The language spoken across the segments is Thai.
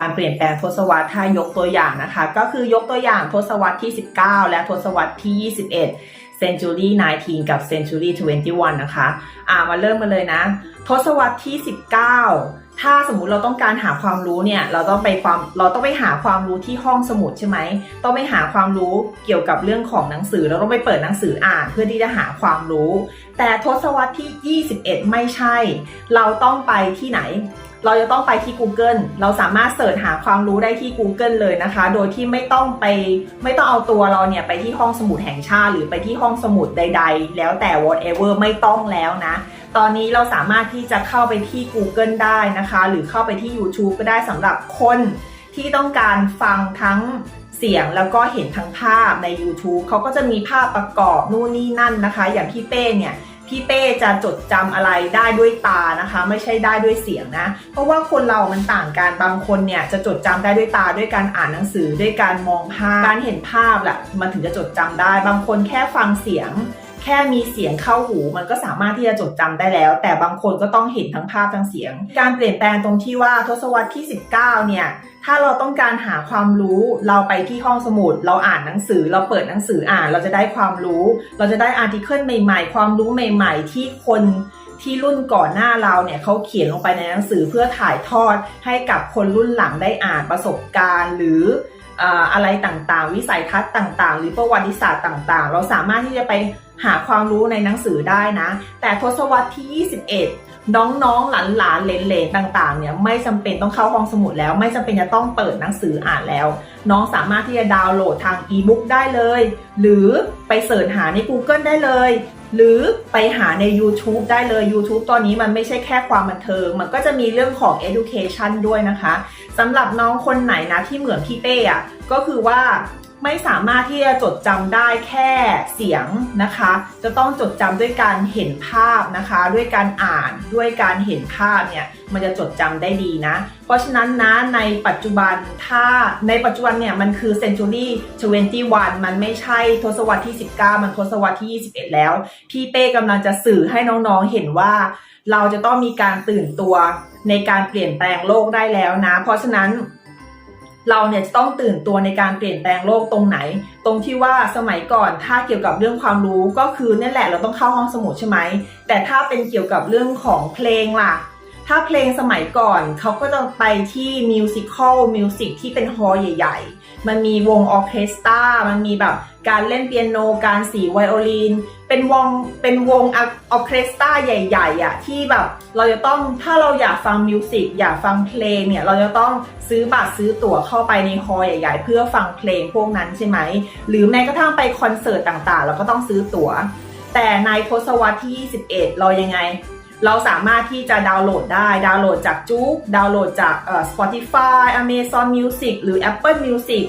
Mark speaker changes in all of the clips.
Speaker 1: การเปลี่ยนแปลงทศวรรษถ้ายกตัวอย่างนะคะ ก็คือยกตัวอย่างทศวรรษที่ 19 และทศวรรษที่ 21 Century 19 กับ Century 21 นะคะ อ่ามาเริ่มกันเลยนะ ทศวรรษที่ 19 ถ้าสมมุติเราต้องการหาความรู้เนี่ย เราต้องไปความเราต้องไปหาความรู้ที่ห้องสมุดใช่ไหม ต้องไปหาความรู้เกี่ยวกับเรื่องของหนังสือ เราต้องไปเปิดหนังสืออ่านเพื่อที่จะหาความรู้ แต่ทศวรรษที่ 21 ไม่ใช่ เราต้องไปที่ไหน เราจะต้องไปที่ Google เราสามารถเสิร์ชหาความรู้ได้ที่ Google เลยนะคะ โดยที่ไม่ต้องไปไม่ต้องเอาตัวเราเนี่ยไปที่ห้องสมุดแห่งชาติ หรือไปที่ห้องสมุดใด ๆ แล้วแต่ whatever ไม่ต้องแล้วนะ ตอนนี้เราสามารถที่จะเข้าไปที่ Google ได้นะคะ หรือเข้าไปที่ YouTube ก็ได้สำหรับคนที่ต้องการฟังทั้งเสียงแล้วก็เห็นทั้งภาพใน YouTube เขาก็จะมีภาพประกอบนู่นนี่นั่นนะคะ อย่างพี่เป้เนี่ย พี่เป้จะจดจำอะไรได้ด้วยตานะคะ ไม่ใช่ได้ด้วยเสียงนะ เพราะว่าคนเรามันต่างกันบางคนเนี่ยจะจดจำได้ด้วยตาด้วยการอ่านหนังสือด้วยการมองภาพการเห็นภาพแหละมันถึงจะจดจำได้ บางคนแค่ฟังเสียง แค่มีเสียงเข้าหูมันก็สามารถที่จะจดจำได้แล้ว แต่บางคนก็ต้องเห็นทั้งภาพทั้งเสียง การเปลี่ยนแปลงตรงที่ว่าทศวรรษที่ 19 เนี่ยถ้าเราต้องการหาความรู้เราไปที่ห้องสมุด เราอ่านหนังสือ เราเปิดหนังสืออ่าน เราจะได้ความรู้ เราจะได้อาร์ติเคิลใหม่ๆ ความรู้ใหม่ ๆ ที่คนที่รุ่นก่อนหน้าเราเนี่ยเขาเขียนลงไปในหนังสือเพื่อถ่ายทอดให้กับคนรุ่นหลังได้อ่านประสบการณ์หรือ อะไรต่างๆ วิสัยทัศน์ต่างๆ หรือประวัติศาสตร์ต่างๆ เราสามารถที่จะไปหาความรู้ในหนังสือได้นะ แต่ทศวรรษที่ 21 น้องๆ หลานๆ เหลนๆ ต่างๆ เนี่ยไม่จำเป็นต้องเข้าห้องสมุดแล้ว ไม่จำเป็นจะต้องเปิดหนังสืออ่านแล้ว น้องสามารถที่จะดาวน์โหลดทางอีบุ๊กได้เลย หรือไปเสิร์ชหาใน Google ได้เลย หรือไปหาใน YouTube ได้เลย YouTube ตอนนี้มันไม่ใช่แค่ความบันเทิง มันก็จะมีเรื่องของ education ด้วยนะคะสำหรับน้องคนไหนนะที่เหมือนพี่เป้อะก็คือว่า ไม่สามารถที่จะจดจำได้แค่เสียงนะคะ จะต้องจดจำด้วยการเห็นภาพนะคะ ด้วยการอ่านด้วยการเห็นภาพเนี่ยมันจะจดจำได้ดีนะ เพราะฉะนั้นนะในปัจจุบันถ้าในปัจจุบันเนี่ยมันคือ century 21 มันไม่ใช่ทศวรรษที่ 19 มันทศวรรษที่ 21 แล้ว พี่เป้กำลังจะสื่อให้น้องๆเห็นว่า เราจะต้องมีการตื่นตัวในการเปลี่ยนแปลงโลกได้แล้วนะ เพราะฉะนั้น เราเนี่ยจะต้องตื่นตัวในการเปลี่ยนแปลงโลกตรงไหน ตรงที่ว่าสมัยก่อนถ้าเกี่ยวกับเรื่องความรู้ก็คือนั่นแหละเราต้องเข้าห้องสมุดใช่ไหมแต่ถ้าเป็นเกี่ยวกับเรื่องของเพลงล่ะ ถ้าเพลงสมัยก่อนเขาก็จะไปที่มิวสิควลมิวสิกที่เป็นฮอลล์ใหญ่ ๆ มันมีวงออเคสตรามันมีแบบการเล่นเปียโน การสีไวโอลิน เป็นวง เป็นวงออเคสตราใหญ่ๆอะที่แบบเราจะต้อง ถ้าเราอยากฟังมิวสิกอยากฟังเพลงเนี่ย เราจะต้องซื้อบัตรซื้อตั๋วเข้าไปในฮอลใหญ่ ๆ เพื่อฟังเพลงพวกนั้นใช่ไหม หรือแม้กระทั่งไปคอนเสิร์ตต่างๆ เราก็ต้องซื้อตั๋ว แต่ในทศวรรษที่ 21 เรายังไง เราสามารถที่จะดาวน์โหลดได้ ดาวน์โหลดจากจุ๊กดาวน์โหลดจากเอ่อ Spotify Amazon Music หรือ Apple Music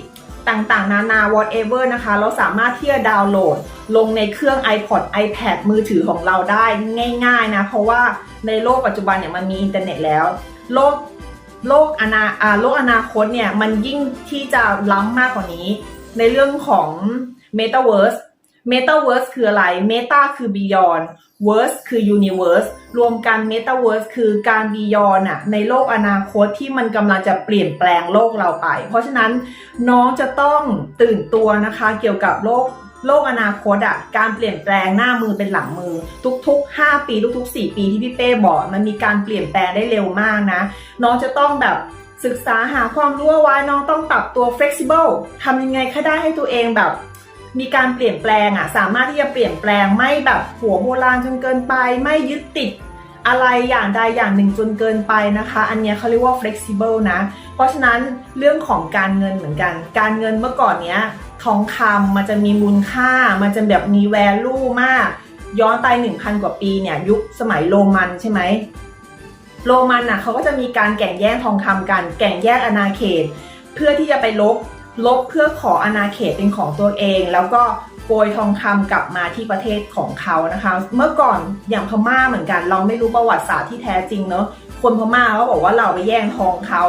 Speaker 1: ต่างๆ นานา whatever นะคะ เราสามารถที่จะดาวน์โหลดลงในเครื่อง iPod iPad มือถือของเราได้ง่าย ๆ นะ เพราะว่าในโลกปัจจุบันเนี่ยมันมีอินเทอร์เน็ตแล้ว โลกโลกอนาอาโลกอนาคตเนี่ยมันยิ่งที่จะล้ำมากกว่านี้ ในเรื่องของ Metaverse Metaverse คืออะไร Meta คือ Beyond Verse คือ Universe รวมกัน Metaverse คือการ Beyond อะในโลกอนาคตที่มันกำลังจะเปลี่ยนแปลงโลกเราไป เพราะฉะนั้นน้องจะต้องตื่นตัวนะคะเกี่ยวกับโลกโลกอนาคตอะการเปลี่ยนแปลงหน้ามือเป็นหลังมือ ทุก ๆ 5 ปี ทุก ๆ 4 ปีที่พี่เป้บอก มันมีการเปลี่ยนแปลงได้เร็วมากนะ น้องจะต้องแบบศึกษาหาความรู้เอาไว้น้องต้องปรับตัว flexible ทำยังไงก็ได้ให้ตัวเองแบบ มีการเปลี่ยนแปลงอะสามารถที่จะเปลี่ยนแปลงไม่แบบหัวโบราณจนเกินไป ไม่ยึดติดอะไรอย่างใดอย่างหนึ่งจนเกินไปนะคะ อันเนี้ยเขาเรียกว่า flexible นะ เพราะฉะนั้นเรื่องของการเงินเหมือนกัน การเงินเมื่อก่อนเนี้ยทองคำมันจะมีมูลค่า มันจะแบบมี value มาก ย้อนไป 1,000 กว่าปีเนี่ยยุคสมัยโรมันใช่ไหมโรมันน่ะเขาก็จะมีการแก่งแย่งทองคำกัน แก่งแยกอาณาเขต เพื่อที่จะไปลบ ลบเพื่อขออาณาเขตเป็นของตัวเอง แล้วก็โกยทองคำกลับมาที่ประเทศของเขานะคะ เมื่อก่อนอย่างพม่าเหมือนกัน เราไม่รู้ประวัติศาสตร์ที่แท้จริงเนอะคนพม่าเขาบอกว่าเราไปแย่งทองเขา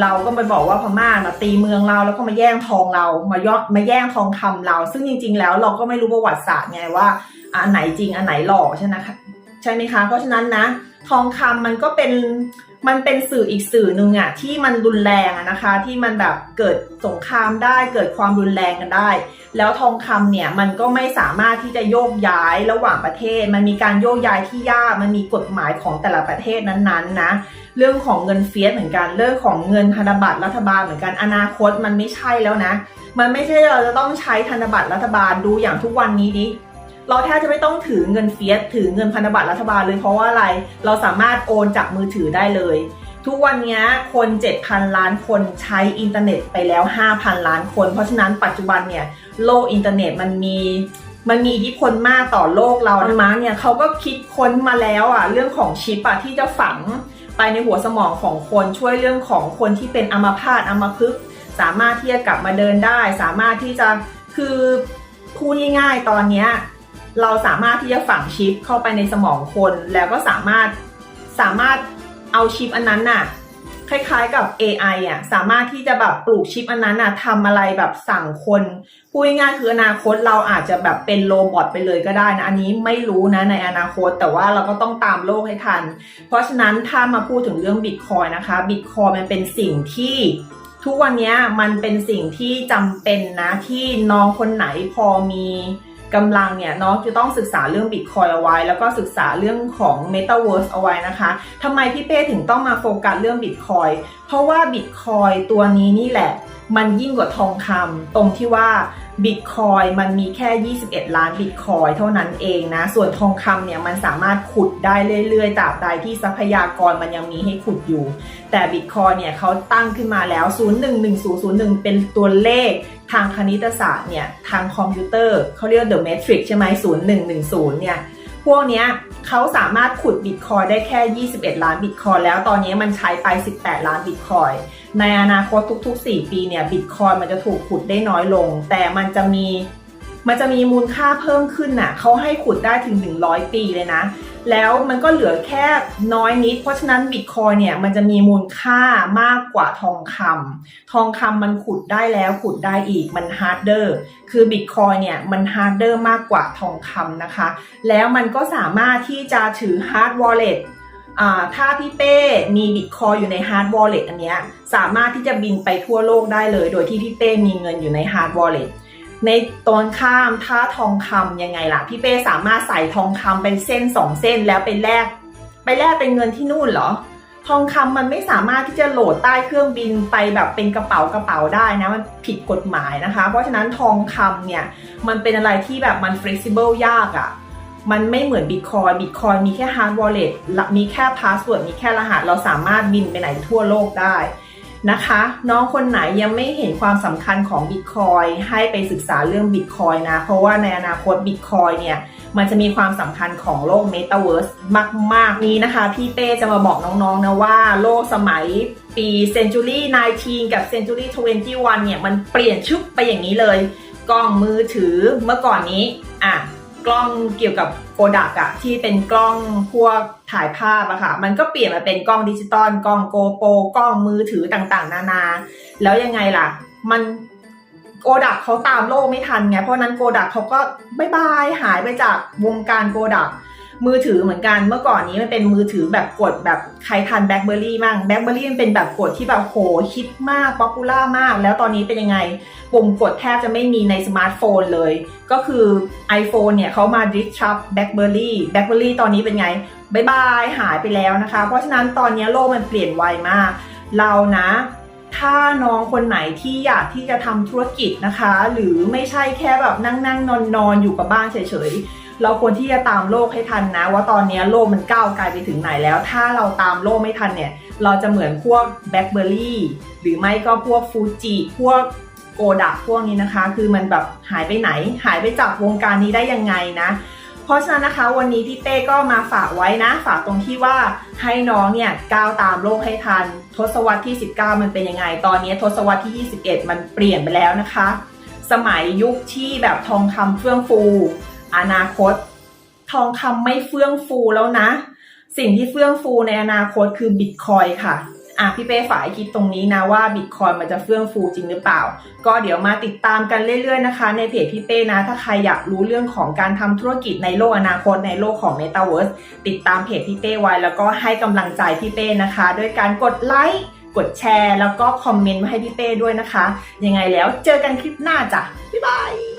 Speaker 1: เราก็ไปบอกว่าพม่านะตีเมืองเราแล้วก็มาแย่งทองเรามายอดมาแย่งทองคำเรา ซึ่งจริง ๆ แล้วเราก็ไม่รู้ประวัติศาสตร์ไงว่าอันไหนจริงอันไหนหลอกใช่ไหมคะใช่ไหมคะเพราะฉะนั้นนะ ทองคำมันก็เป็น มันเป็นสื่ออีกสื่อหนึ่งอะที่มันรุนแรงอะนะคะ ที่มันแบบเกิดสงครามได้เกิดความรุนแรงกันได้ แล้วทองคำเนี่ยมันก็ไม่สามารถที่จะโยกย้ายระหว่างประเทศ มันมีการโยกย้ายที่ยากมันมีกฎหมายของแต่ละประเทศนั้นๆนะเรื่องของเงินเฟียสเหมือนกันเรื่องของเงินธนบัตรรัฐบาลเหมือนกันอนาคตมันไม่ใช่แล้วนะ มันไม่ใช่เราจะต้องใช้ธนบัตรรัฐบาลดูอย่างทุกวันนี้ดิ เราแทบจะไม่ต้องถือเงินเฟียสถือเงินพันธบัตรรัฐบาลเลยเพราะว่าอะไรเราสามารถโอนจากมือถือได้เลย ทุกวันนี้คน 7,000 ล้านคนใช้อินเทอร์เน็ตไปแล้ว 5,000 ล้านคน เพราะฉะนั้นปัจจุบันเนี่ยโลกอินเทอร์เน็ตมันมีมันมีอิทธิพลมากต่อโลกเรานะมาเนี่ยเขาก็คิดค้นมาแล้วอะเรื่องของชิปอะที่จะฝังไปในหัวสมองของคนช่วยเรื่องของคนที่เป็นอัมพาตอัมพฤกษ์สามารถที่จะกลับมาเดินได้ สามารถที่จะคือพูดง่ายๆตอนเนี้ย เราสามารถที่จะฝังชิปเข้าไปในสมองคน แล้วก็สามารถสามารถเอาชิปอันนั้นน่ะคล้ายๆกับ AI อะสามารถที่จะแบบปลูกชิปอันนั้นน่ะทำอะไรแบบสั่งคนพูดง่ายๆคืออนาคตเราอาจจะแบบเป็นโรบอทไปเลยก็ได้นะอันนี้ไม่รู้นะในอนาคตแต่ว่าเราก็ต้องตามโลกให้ทัน เพราะฉะนั้นถ้ามาพูดถึงเรื่องบิตคอยนะคะบิตคอยมันเป็นสิ่งที่ทุกวันนี้มันเป็นสิ่งที่จำเป็นนะที่น้องคนไหนพอมี กำลังเนี่ยน้องจะต้องศึกษาเรื่องบิตคอยเอาไว้ แล้วก็ศึกษาเรื่องของ m e t a เวิร์สเอาไว้นะคะทำไมพี่เป้ถึงต้องมาโฟกัสเรื่องบิตคอยเพราะว่าบิตคอยตัวนี้นี่แหละ มันยิ่งกว่าทองคำตรงที่ว่า บิตคอยมันมีแค่ 21 ล้านบิตคอยเท่านั้นเองนะ ส่วนทองคำเนี่ยมันสามารถขุดได้เรื่อยๆตราบใดที่ทรัพยากรมันยังมีให้ขุดอยู่ แต่บิตคอยเนี่ยเขาตั้งขึ้นมาแล้ว 011001 เป็นตัวเลขทางคณิตศาสตร์เนี่ย ทางคอมพิวเตอร์เขาเรียก The Matrix ใช่ไหม0110 เนี่ย พวกเนี้ยเขาสามารถขุดบิตคอยได้แค่ 21 ล้านบิตคอยแล้วตอนนี้มันใช้ไป 18 ล้านบิตคอยในอนาคตทุกๆ 4 ปีเนี่ยบิตคอยมันจะถูกขุดได้น้อยลง แต่มันจะมี มันจะมีมูลค่าเพิ่มขึ้นน่ะเขาให้ขุดได้ถึง 100 ปีเลยนะ แล้วมันก็เหลือแค่น้อยนิด เพราะฉะนั้นบิตคอยเนี่ยมันจะมีมูลค่ามากกว่าทองคำทองคำมันขุดได้แล้วขุดได้อีกมันฮาร์ดเดอร์คือบิตคอยเนี่ยมันฮาร์ดเดอร์มากกว่าทองคำนะคะ แล้วมันก็สามารถที่จะถือฮาร์ดวอลเล็ตถ้าพี่เป้มีบิตคอยอยู่ในฮาร์ดวอลเล็ตอันเนี้ยสามารถที่จะบินไปทั่วโลกได้เลย โดยที่พี่เป้มีเงินอยู่ในฮาร์ดวอลเล็ต ในตอนข้ามถ้าทองคำยังไงล่ะ พี่เป้สามารถใส่ทองคำเป็นเส้นสองเส้นแล้วไปแลกไปแลกเป็นเงินที่นู่นเหรอ ทองคำมันไม่สามารถที่จะโหลดใต้เครื่องบินไปแบบเป็นกระเป๋ากระเป๋าได้นะมันผิดกฎหมายนะคะ เพราะฉะนั้นทองคำเนี่ยมันเป็นอะไรที่แบบมัน flexible ยากอะ่ะมันไม่เหมือนบิตคอยบิตคอยมีแค่ฮาร์ดวอลเล็ตมีแค่พาสเวิร์ดมีแค่รหัส เราสามารถบินไปไหนทั่วโลกได้ นะคะ น้องคนไหนยังไม่เห็นความสำคัญของ Bitcoin ให้ไปศึกษาเรื่อง Bitcoin นะ เพราะว่าในอนาคต Bitcoin เนี่ยมันจะมีความสำคัญของโลก Metaverse มาก ๆ นี้นะคะ พี่เต้จะมาบอกน้อง ๆ นะว่าโลกสมัยปี Century 19 กับ Century 21 เนี่ย มันเปลี่ยนชุบไปอย่างนี้เลย กล้องมือถือเมื่อก่อนนี้ อะ กล้องเกี่ยวกับโ o ดักอะที่เป็นกล้องพวกถ่ายภาพอะค่ะ มันก็เปลี่ยนมาเป็นกล้องดิจิตอลกล้องโกโปรกล้องมือถือต่างๆ นานา แล้วยังไงล่ะ มันโกดักเขาตามโลกไม่ทันไง เพราะนั้นโกดักเขาก็บายบายหายไปจากวงการโกดัก มือถือเหมือนกันเมื่อก่อนนี้มันเป็นมือถือแบบกดแบบใครทันแบล็คเบอร์รี่มั่งแบล็คเบอร์รี่มันเป็นแบบกดที่แบบโหฮิตมากป๊อปปูล่ามาก แล้วตอนนี้เป็นยังไงปุ่มกดแทบจะไม่มีในสมาร์ทโฟนเลย ก็คือ iPhone เนี่ยเขามาดิสชับ BlackBerry BlackBerry ตอนนี้เป็นไงบายบายหายไปแล้วนะคะ เพราะฉะนั้นตอนนี้โลกมันเปลี่ยนไวมาก เรานะถ้าน้องคนไหนที่อยากที่จะทำธุรกิจนะคะ หรือไม่ใช่แค่แบบนั่งนั่งนอนนอนอยู่กับบ้านเฉยๆ เราควรที่จะตามโลกให้ทันนะ ว่าตอนนี้โลกมันก้าวไกลไปถึงไหนแล้ว ถ้าเราตามโลกไม่ทันเนี่ย เราจะเหมือนพวก BlackBerry หรือไม่ก็พวกฟูจิพวกโกดักพวกนี้นะคะ คือมันแบบหายไปไหน หายไปจากวงการนี้ได้ยังไงนะ เพราะฉะนั้นนะคะวันนี้พี่เต้ก็มาฝากไว้นะ ฝากตรงที่ว่าให้น้องเนี่ยก้าวตามโลกให้ทัน ทศวรรษที่ 19 มันเป็นยังไง ตอนนี้ทศวรรษที่ 21 มันเปลี่ยนไปแล้วนะคะ สมัยยุคที่แบบทองคำเฟื่องฟู อนาคต ทองคำไม่เฟื่องฟูแล้วนะ สิ่งที่เฟื่องฟูในอนาคตคือบิตคอยค่ะอะพี่เป้ฝ่ายคิดตรงนี้นะว่าบิตคอยมันจะเฟื่องฟูจริงหรือเปล่า ก็เดี๋ยวมาติดตามกันเรื่อยๆนะคะ ในเพจพี่เป้นะ ถ้าใครอยากรู้เรื่องของการทำธุรกิจในโลกอนาคตในโลกของ Metaverse ติดตามเพจพี่เป้ไว้ แล้วก็ให้กำลังใจพี่เป้นะคะ ด้วยการกดไลค์กดแชร์ แล้วก็คอมเมนต์มาให้พี่เป้ด้วยนะคะ ยังไงแล้วเจอกันคลิปหน้าจ้ะบ๊ายบาย